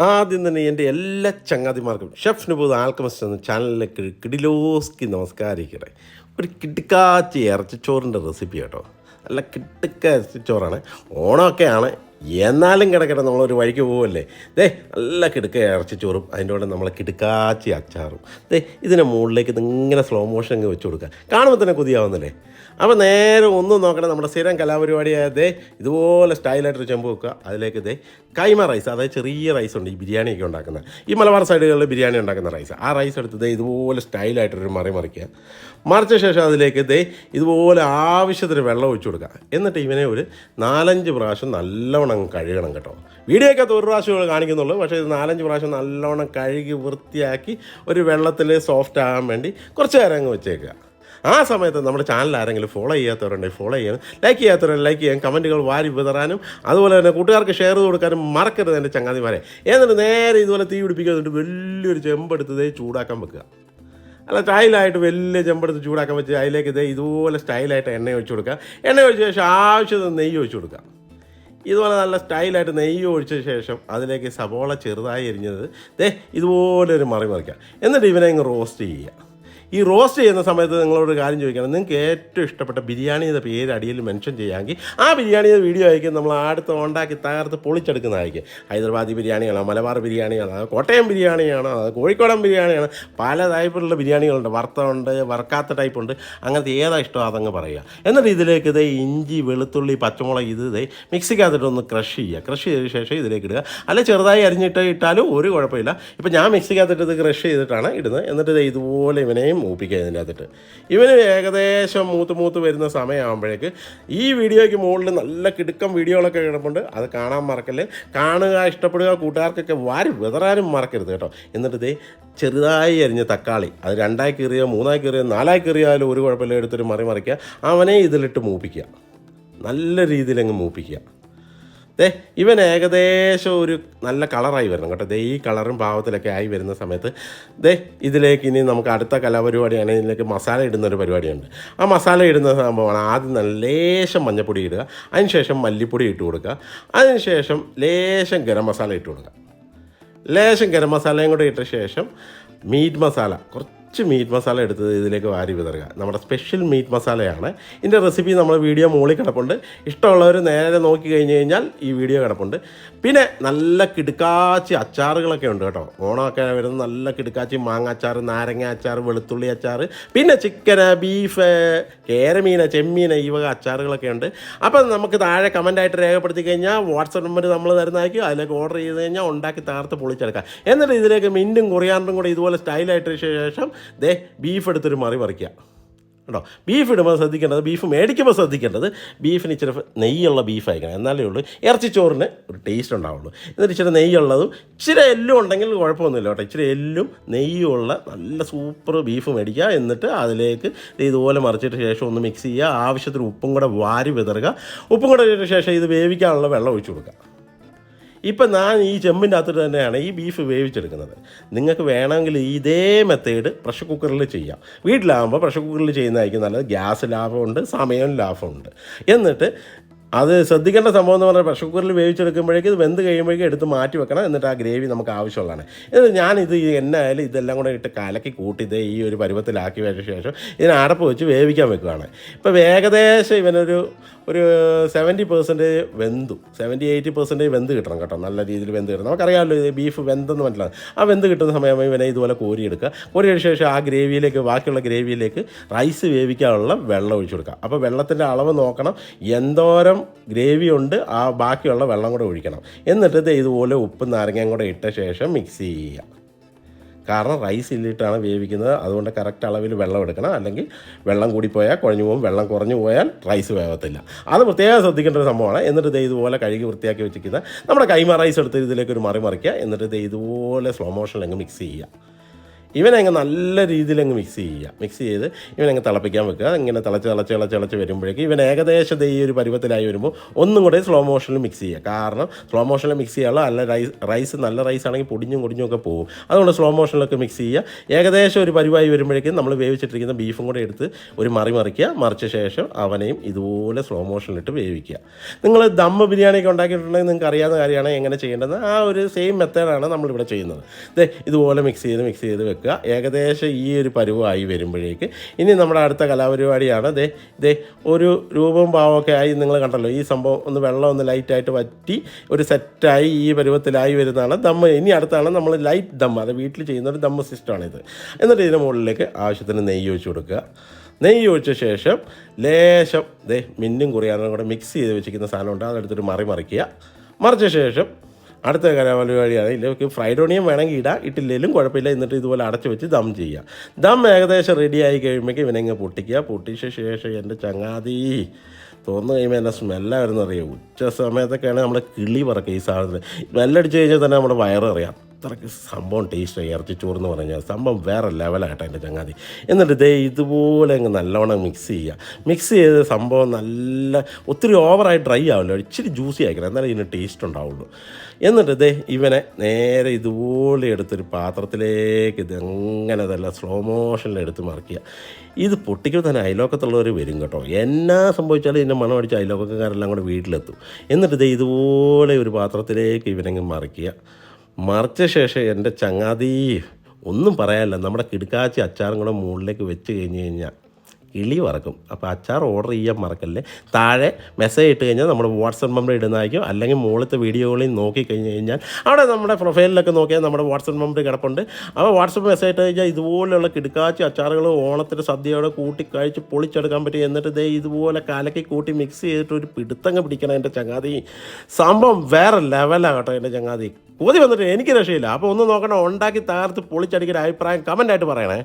ആദ്യം തന്നെ എന്റെ എല്ലാ ചങ്ങാതിമാർക്കും ഷെഫ് നുബൂദ് ആൽക്കമസ്റ്റ് എന്ന ചാനലിലേക്ക് കിടിലോസ്കി നമസ്കാരിക്കട്ടെ. ഒരു കിട്ടിക്കാച്ചി ഇറച്ചിച്ചോറിന്റെ റെസിപ്പി കേട്ടോ. നല്ല കിട്ടിക്ക ഇറച്ചിച്ചോറാണ്. ഓണമൊക്കെയാണ്. എന്നാലും കിടക്കട്ടെ നമ്മളൊരു വഴിക്ക് പോവല്ലേ. ദേ നല്ല കിടുക്ക ഇറച്ചിച്ചോറും അതിന്റെ കൂടെ നമ്മളെ കിടുക്കാച്ചി അച്ചാറും. ദേ ഇതിന്റെ മുകളിലേക്ക് ഇങ്ങനെ സ്ലോ മോഷൻ അങ്ങ് വെച്ച് കൊടുക്കുക. കാണുമ്പോൾ തന്നെ കൊതിയാവുന്നില്ലേ? അപ്പോൾ നേരെ ഒന്നും നോക്കണം നമ്മുടെ സ്ഥിരം കലാപരിപാടിയായ ദേ ഇതുപോലെ സ്റ്റൈലായിട്ടൊരു ചെമ്പ് വെക്കുക. അതിലേക്ക് ദേ കൈമ റൈസ് അതായത് ചെറിയ റൈസ് ഉണ്ട് ഈ ബിരിയാണിയൊക്കെ ഉണ്ടാക്കുന്നത് ഈ മലബാർ സൈഡുകളിൽ ബിരിയാണി ഉണ്ടാക്കുന്ന റൈസ്. ആ റൈസ് എടുത്ത് ദേ ഇതുപോലെ സ്റ്റൈലായിട്ടൊരു മറി മറിക്കുക. മറിച്ച ശേഷം അതിലേക്ക് ദേ ഇതുപോലെ ആവശ്യത്തിന് വെള്ളം ഒഴിച്ചു കൊടുക്കുക. എന്നിട്ട് ഇവനെ ഒരു നാലഞ്ച് പ്രാവശ്യം നല്ലവണ്ണം കഴുകണം കേട്ടോ. വീഡിയോക്കകത്ത് ഒരു പ്രാവശ്യം കാണിക്കുന്നുള്ളൂ. പക്ഷേ ഇത് നാലഞ്ച് പ്രാവശ്യം നല്ലവണ്ണം കഴുകി വൃത്തിയാക്കി ഒരു വെള്ളത്തിൽ സോഫ്റ്റ് ആകാൻ വേണ്ടി കുറച്ച് നേരം അങ്ങ് വെച്ചേക്കുക. ആ സമയത്ത് നമ്മുടെ ചാനൽ ആരെങ്കിലും ഫോളോ ചെയ്യാത്തവരുണ്ടെങ്കിൽ ഫോളോ ചെയ്യാനും ലൈക്ക് ചെയ്യാത്തവരുണ്ടെങ്കിൽ ലൈക്ക് ചെയ്യാൻ കമന്റുകൾ വാരി വിതറാനും അതുപോലെ തന്നെ കൂട്ടുകാർക്ക് ഷെയർ ചെയ്ത് കൊടുക്കാനും മറക്കരുത് എന്റെ ചങ്ങാതിമാരെ. എന്നിട്ട് നേരെ ഇതുപോലെ തീ പിടിപ്പിക്കുന്നുണ്ട് വലിയൊരു ചെമ്പെടുത്ത് ഇതേ ചൂടാക്കാൻ വെക്കുക. അല്ല സ്റ്റൈലായിട്ട് വലിയ ചെമ്പെടുത്ത് ചൂടാക്കാൻ വെച്ച് അതിലേക്ക് ഇതേ ഇതുപോലെ സ്റ്റൈലായിട്ട് എണ്ണ ഒഴിച്ചു കൊടുക്കുക. എണ്ണ ഒഴിച്ച ശേഷം ആവശ്യത്തിന് നെയ്യ് ഒഴിച്ചു കൊടുക്കുക. ഇതുപോലെ നല്ല സ്റ്റൈലായിട്ട് നെയ്യ് ഒഴിച്ച ശേഷം അതിലേക്ക് സബോള ചെറുതായി എരിഞ്ഞത് ദേ ഇതുപോലെ ഒരു മറി മറിക്കുക. എന്നിട്ട് ഇവനെ അങ്ങ് റോസ്റ്റ് ചെയ്യുക. ഈ റോസ്റ്റ് ചെയ്യുന്ന സമയത്ത് നിങ്ങളോട് കാര്യം ചോദിക്കണം. നിങ്ങൾക്ക് ഏറ്റവും ഇഷ്ടപ്പെട്ട ബിരിയാണിയുടെ പേര് അടിയിൽ മെൻഷൻ ചെയ്യാമെങ്കിൽ ആ ബിരിയാണിയുടെ വീഡിയോ ആയിരിക്കും നമ്മൾ അടുത്ത് ഉണ്ടാക്കി തകർത്ത് പൊളിച്ചെടുക്കുന്നതായിരിക്കും. ഹൈദരാബാദി ബിരിയാണിയാണോ മലബാർ ബിരിയാണിയാണോ അത് കോട്ടയം ബിരിയാണിയാണോ അത് കോഴിക്കോടൻ ബിരിയാണിയാണ്. പല ടൈപ്പിലുള്ള ബിരിയാണികളുണ്ട്. വറുത്തുണ്ട് വറുക്കാത്ത ടൈപ്പ് ഉണ്ട് അങ്ങനത്തെ ഏതാ ഇഷ്ടം അതങ്ങ് പറയുക. എന്നിട്ട് ഇതിലേക്ക് ഇതേ ഇഞ്ചി വെളുത്തുള്ളി പച്ചമുളക് ഇത് ഇതേ മിക്സിക്കകത്തിട്ടൊന്ന് ക്രഷ് ചെയ്യുക. ക്രഷ് ചെയ്ത ശേഷം ഇതിലേക്ക് ഇടുക. അല്ലെ ചെറുതായി അരിഞ്ഞിട്ട് ഇട്ടാലും ഒരു കുഴപ്പമില്ല. ഇപ്പം ഞാൻ മിക്സിക്കകത്തിട്ട് ഇത് ക്രഷ് ചെയ്തിട്ടാണ് ഇടുന്നത്. എന്നിട്ട് ഇതേ ഇതുപോലെ ഇവനെയും മൂപ്പിക്കുക ഇതിന്റെ അകത്തിട്ട് ഇവന് ഏകദേശം മൂത്ത് മൂത്ത് വരുന്ന സമയമാകുമ്പോഴേക്ക് ഈ വീഡിയോയ്ക്ക് മുകളിൽ നല്ല കിടുക്കം വീഡിയോകളൊക്കെ കിടപ്പുണ്ട്. അത് കാണാൻ മറക്കല്ലേ. കാണുക ഇഷ്ടപ്പെടുക കൂട്ടുകാർക്കൊക്കെ വാരി വിതറാനും മറക്കരുത് കേട്ടോ. എന്നിട്ട് ഇതേ ചെറുതായി അരിഞ്ഞ തക്കാളി. അത് രണ്ടായി കീറിയോ മൂന്നായി കീറിയോ നാലായി കീറിയാലും ഒരു കുഴപ്പമില്ല. എടുത്തൊരു മറി മറിക്കുക. അവനെ ഇതിലിട്ട് മൂപ്പിക്കുക. നല്ല രീതിയിൽ അങ്ങ് മൂപ്പിക്കുക. ദേ ഇവൻ ഏകദേശം ഒരു നല്ല കളറായി വരണം കേട്ടോ. ദേ ഈ കളറും പാവത്തിലൊക്കെ ആയി വരുന്ന സമയത്ത് ദേ ഇതിലേക്ക് ഇനി നമുക്ക് അടുത്ത കലാപരിപാടിയാണ് ഇതിലേക്ക് മസാല ഇടുന്ന ഒരു പരിപാടിയുണ്ട്. ആ മസാല ഇടുന്ന സംഭവമാണ് ആദ്യം നല്ല ലേശം മഞ്ഞപ്പൊടി ഇടുക. അതിനുശേഷം മല്ലിപ്പൊടി ഇട്ട് കൊടുക്കുക. അതിനുശേഷം ലേശം ഗരം മസാല ഇട്ട് കൊടുക്കുക. ലേശം ഗരം മസാലയും കൂടെ ഇട്ട ശേഷം മീറ്റ് മസാല കുറച്ച് മീറ്റ് മസാല എടുത്ത് ഇതിലേക്ക് വാരി വിതറുക. നമ്മുടെ സ്പെഷ്യൽ മീറ്റ് മസാലയാണ്. ഇതിന്റെ റെസിപ്പി നമ്മൾ വീഡിയോ മുകളിൽ കിടപ്പുണ്ട്. ഇഷ്ടമുള്ളവർ നേരെ നോക്കി കഴിഞ്ഞ് കഴിഞ്ഞാൽ ഈ വീഡിയോ കിടപ്പുണ്ട്. പിന്നെ നല്ല കിടുക്കാച്ചി അച്ചാറുകളൊക്കെ ഉണ്ട് കേട്ടോ. ഓണമൊക്കെ വരുന്ന നല്ല കിടുക്കാച്ചി മാങ്ങ അച്ചാർ നാരങ്ങ അച്ചാർ വെളുത്തുള്ളി അച്ചാർ പിന്നെ ചിക്കന് ബീഫ് കേരമീന ചെമ്മീന ഈ വക അച്ചാറുകളൊക്കെ ഉണ്ട്. അപ്പം നമുക്ക് താഴെ കമന്റായിട്ട് രേഖപ്പെടുത്തി കഴിഞ്ഞാൽ വാട്സപ്പ് നമ്പർ നമ്മൾ തരുന്നതായിരിക്കും. അതിലേക്ക് ഓർഡർ ചെയ്ത് കഴിഞ്ഞാൽ ഉണ്ടാക്കി തകർത്ത് പൊളിച്ചെടുക്കാം. എന്നിട്ട് ഇതിലേക്ക് മിന്റും കൊറിയാണ്ടറും കൂടെ ഇതുപോലെ സ്റ്റൈലായിട്ട് ശേഷം ദേ ബീഫ് എടുത്തൊരു മറി പറിക്കുക. കേട്ടോ ബീഫ് ഇടുമ്പോൾ ശ്രദ്ധിക്കേണ്ടത് ബീഫ് മേടിക്കുമ്പോൾ ശ്രദ്ധിക്കേണ്ടത് ബീഫിന് ഇച്ചിരി നെയ്യുള്ള ബീഫ് അയക്കണം എന്നാലേ ഉള്ളൂ ഇറച്ചിച്ചോറിന് ഒരു ടേസ്റ്റ് ഉണ്ടാവുള്ളൂ. എന്നിട്ട് ഇച്ചിരി നെയ്യുള്ളതും ഇച്ചിരി എല്ലും ഉണ്ടെങ്കിൽ കുഴപ്പമൊന്നുമില്ല കേട്ടോ. ഇച്ചിരി എല്ലും നെയ്യുള്ള നല്ല സൂപ്പർ ബീഫ് മേടിക്കുക. എന്നിട്ട് അതിലേക്ക് ഇതുപോലെ മറിച്ചിട്ട് ശേഷം ഒന്ന് മിക്സ് ചെയ്യുക. ആവശ്യത്തിന് ഉപ്പും കൂടെ വാരി വിതറുക. ഉപ്പും കൂടെ ശേഷം ഇത് വേവിക്കാനുള്ള വെള്ളം ഒഴിച്ചു കൊടുക്കുക. ഇപ്പം ഞാൻ ഈ ചെമ്പിന്റെ അകത്ത് തന്നെയാണ് ഈ ബീഫ് വേവിച്ചെടുക്കുന്നത്. നിങ്ങൾക്ക് വേണമെങ്കിൽ ഇതേ മെത്തേഡ് പ്രഷർ കുക്കറിൽ ചെയ്യാം. വീട്ടിലാകുമ്പോൾ പ്രഷർ കുക്കറിൽ ചെയ്യുന്നതായിരിക്കും നല്ലത്. ഗ്യാസ് ലാഭമുണ്ട് സമയം ലാഭമുണ്ട്. എന്നിട്ട് അത് ശ്രദ്ധിക്കേണ്ട സംഭവം എന്ന് പറഞ്ഞാൽ പ്രഷർ കുക്കറിൽ വേവിച്ചെടുക്കുമ്പോഴേക്കും ഇത് വെന്ത് കഴിയുമ്പോഴേക്കും എടുത്ത് മാറ്റി വെക്കണം. എന്നിട്ട് ആ ഗ്രേവി നമുക്ക് ആവശ്യമുള്ളതാണ്. എന്നിട്ട് ഞാനിത് എന്നായാലും ഇതെല്ലാം കൂടെ ഇട്ട് കലക്കി കൂട്ടി ഇത് ഈ ഒരു പരുവത്തിലാക്കി വെച്ച ശേഷം ഇതിനെ അടപ്പ് വെച്ച് വേവിക്കാൻ വെക്കുകയാണ്. ഇപ്പോൾ ഏകദേശം ഇവനൊരു ഒരു സെവന്റി പെർസെന്റേജ് വെന്തു. സെവന്റി എയ്റ്റി പെർസെന്റേജ് വെന്ത് കിട്ടണം കേട്ടോ. നല്ല രീതിയിൽ വെന്ത് കിട്ടണം. നമുക്കറിയാമല്ലോ ഇത് ബീഫ് വെന്തെന്ന് മനസ്സിലാണ് ആ വെന്ത് കിട്ടുന്ന സമയം ഇവനെ ഇതുപോലെ കോരിയെടുക്കുക. കോരിയതിന് ശേഷം ആ ഗ്രേവിയിലേക്ക് ബാക്കിയുള്ള ഗ്രേവിയിലേക്ക് റൈസ് വേവിക്കാനുള്ള വെള്ളം ഒഴിച്ചു കൊടുക്കുക. അപ്പോൾ വെള്ളത്തിന്റെ അളവ് നോക്കണം. എന്തോരം ഗ്രേവി ഉണ്ട് ആ ബാക്കിയുള്ള വെള്ളം കൂടെ ഒഴിക്കണം. എന്നിട്ട് ഇത് ഇതുപോലെ ഉപ്പും നാരങ്ങയും കൂടെ ഇട്ട ശേഷം മിക്സ് ചെയ്യുക. കാരണം റൈസ് ഇല്ലിട്ടാണ് വേവിക്കുന്നത്. അതുകൊണ്ട് കറക്റ്റ് അളവിൽ വെള്ളം എടുക്കണം. അല്ലെങ്കിൽ വെള്ളം കൂടിപ്പോയാൽ കുഴഞ്ഞു പോകും. വെള്ളം കുറഞ്ഞു പോയാൽ റൈസ് വേവത്തില്ല. അത് പ്രത്യേകം ശ്രദ്ധിക്കേണ്ട ഒരു സംഭവമാണ്. എന്നിട്ട് ദേ ഇതുപോലെ കഴുകി വൃത്തിയാക്കി വെച്ചിരിക്കുന്ന നമ്മുടെ കൈമ റൈസ് എടുത്ത് ഇതിലേക്ക് ഒരു മറി മറിക്കുക. എന്നിട്ട് ദേ ഇതുപോലെ സ്ലോ മോഷനിൽ അങ്ങ് മിക്സ് ചെയ്യുക. ഇവനങ്ങ് നല്ല രീതിയിൽ അങ്ങ് മിക്സ് ചെയ്യുക. മിക്സ് ചെയ്ത് ഇവനങ്ങ് തിളപ്പിക്കാൻ വെക്കുക. ഇങ്ങനെ തിളച്ച് തിളച്ച് തിളച്ച് തിളച്ച് വരുമ്പോഴേക്കും ഇവൻ ഏകദേശം ഈ ഒരു പരുവത്തിലായി വരുമ്പോൾ ഒന്നും കൂടെ സ്ലോ മോഷനിൽ മിക്സ് ചെയ്യുക. കാരണം സ്ലോ മോഷനിൽ മിക്സ് ചെയ്യാനുള്ള നല്ല റൈസ് റൈസ് നല്ല റൈസ് ആണെങ്കിൽ പൊടിഞ്ഞും പൊടിഞ്ഞും ഒക്കെ പോകും. അതുകൊണ്ട് സ്ലോ മോഷനിലൊക്കെ മിക്സ് ചെയ്യുക. ഏകദേശം ഒരു പരുവായി വരുമ്പോഴേക്കും നമ്മൾ വേവിച്ചിട്ടിരിക്കുന്ന ബീഫും കൂടെ എടുത്ത് ഒരു മറി മറിക്കുക. മറിച്ച ശേഷം അവനെയും ഇതുപോലെ സ്ലോ മോഷനിലിട്ട് വേവിക്കുക. നിങ്ങൾ ദമ്മ് ബിരിയാണിയൊക്കെ ഉണ്ടാക്കിയിട്ടുണ്ടെങ്കിൽ നിങ്ങൾക്ക് അറിയാവുന്ന കാര്യമാണ് എങ്ങനെ ചെയ്യേണ്ടത് ആ ഒരു സെയിം മെത്തേഡാണ് നമ്മളിവിടെ ചെയ്യുന്നത്. ഇതുപോലെ മിക്സ് ചെയ്ത് മിക്സ് ചെയ്ത് വെക്കുക. ഏകദേശം ഈ ഒരു പരുവമായി വരുമ്പോഴേക്ക്. ഇനി നമ്മുടെ അടുത്ത കലാപരിപാടിയാണ്. ദേ ദേ ഒരു രൂപവും ഭാവമൊക്കെ ആയി നിങ്ങൾ കണ്ടല്ലോ. ഈ സംഭവം ഒന്ന് വെള്ളം ഒന്ന് ലൈറ്റായിട്ട് വറ്റി ഒരു സെറ്റായി ഈ പരുവത്തിലായി വരുന്നതാണ് ദമ്മ്. ഇനി അടുത്താണ് നമ്മൾ ലൈറ്റ് ദമ്മ്. അത് വീട്ടിൽ ചെയ്യുന്ന ഒരു ദമ്മ് സിസ്റ്റമാണിത്. എന്നിട്ട് ഇതിന് മുകളിലേക്ക് ആവശ്യത്തിന് നെയ്യ് ഒഴിച്ച് കൊടുക്കുക. നെയ്യ് ഒഴിച്ച ശേഷം ലേശം ദേ മിന്നും കുറിയാനും കൂടെ മിക്സ് ചെയ്ത് വെച്ചിരിക്കുന്ന സാധനമുണ്ട്. അതെടുത്തൊരു മറി മറിക്കുക. മറിച്ച ശേഷം അടുത്ത കലാപരിപാടിയാണ് ഇല്ലെങ്കിൽ ഫ്രൈഡ് ഓണിയൻ വേണമെങ്കിൽ ഇടാം. ഇട്ടില്ലെങ്കിലും കുഴപ്പമില്ല. എന്നിട്ട് ഇതുപോലെ അടച്ചു വെച്ച് ദം ചെയ്യുക ദം ഏകദേശം റെഡി ആയി കഴിയുമ്പോഴേക്കും ഇവനെങ്ങ് പൊട്ടിക്കുക. പൊട്ടിച്ച ശേഷം എന്റെ ചങ്ങാതി തുറന്നു കഴിയുമ്പോൾ എന്റെ സ്മെല്ലാ വരുന്നറിയാം ഉച്ച സമയത്തൊക്കെയാണ് നമ്മുടെ കിളി പറക്കുക ഈ സാധനത്തിന്. സ്മെല്ലടിച്ച് കഴിഞ്ഞാൽ തന്നെ നമ്മുടെ വയററിയാം അത്രയ്ക്ക് സംഭവം ടേസ്റ്റ് ഇറച്ചി ചോറ് എന്ന് പറഞ്ഞാൽ സംഭവം വേറെ ലെവലാകട്ടെ എന്റെ ചങ്ങാതി. എന്നിട്ട് ദേ ഇതുപോലെ അങ്ങ് നല്ലവണ്ണം മിക്സ് ചെയ്യുക മിക്സ് ചെയ്ത് സംഭവം നല്ല ഒത്തിരി ഓവറായി ഡ്രൈ ആവില്ല ഇച്ചിരി ജ്യൂസി ആയിരിക്കണം എന്നാലേ ഇതിന് ടേസ്റ്റ് ഉണ്ടാവുള്ളൂ. എന്നിട്ട് ദേ ഇവനെ നേരെ ഇതുപോലെ എടുത്തൊരു പാത്രത്തിലേക്ക് ഇത് എങ്ങനെ തന്നെ സ്ലോ മോഷനിൽ എടുത്ത് മറിക്കുക. ഇത് പൊട്ടിക്കുമ്പോൾ തന്നെ അയലോക്കത്തുള്ളവർ വരും കേട്ടോ. എന്നാ സംഭവിച്ചാലും ഇതിന്റെ മണം അടിച്ച് അയലോക്കക്കാരെല്ലാം കൂടെ വീട്ടിലെത്തും. എന്നിട്ട് ദേ ഇതുപോലെ ഒരു പാത്രത്തിലേക്ക് ഇവനങ്ങ് മറിക്കുക. മറിച്ച ശേഷം എന്റെ ചങ്ങാതി ഒന്നും പറയാനില്ല. നമ്മുടെ കിടുക്കാച്ചി അച്ചാറും കൂടെ മുകളിലേക്ക് വെച്ച് കഴിഞ്ഞ് കഴിഞ്ഞാൽ കിളി പറക്കും അപ്പോൾ അച്ചാർ ഓർഡർ ചെയ്യാൻ മറക്കല്ലേ? താഴെ മെസ്സേജ് ഇട്ട് കഴിഞ്ഞാൽ നമ്മുടെ വാട്സപ്പ് നമ്പർ ഇടുന്നതായിരിക്കും. അല്ലെങ്കിൽ മുകളിലത്തെ വീഡിയോകളിൽ നോക്കി കഴിഞ്ഞ് കഴിഞ്ഞാൽ അവിടെ നമ്മുടെ പ്രൊഫൈലിലൊക്കെ നോക്കിയാൽ നമ്മുടെ വാട്സപ്പ് നമ്പർ കിടപ്പുണ്ട്. അപ്പോൾ വാട്സപ്പ് മെസ്സേജ് ഇട്ട് കഴിഞ്ഞാൽ ഇതുപോലെയുള്ള കിടുക്കാച്ചി അച്ചാറുകൾ ഓണത്തിന്റെ സദ്യയോടെ കൂട്ടി പൊളിച്ചെടുക്കാൻ പറ്റും. എന്നിട്ട് ദേ ഇതുപോലെ കലക്കി കൂട്ടി മിക്സ് ചെയ്തിട്ട് ഒരു പിടുത്തങ്ങ് പിടിക്കണം എന്റെ ചങ്ങാതി. സംഭവം വേറെ ലെവലാണ് കേട്ടോ എന്റെ ചങ്ങാതി. കൊതി വന്നിട്ട് എനിക്ക് രക്ഷയില്ല. അപ്പോൾ ഒന്ന് നോക്കണം ഉണ്ടാക്കി തകർത്ത് പൊളിച്ചടിക്കുന്ന അഭിപ്രായം കമന്റായിട്ട് പറയണേ.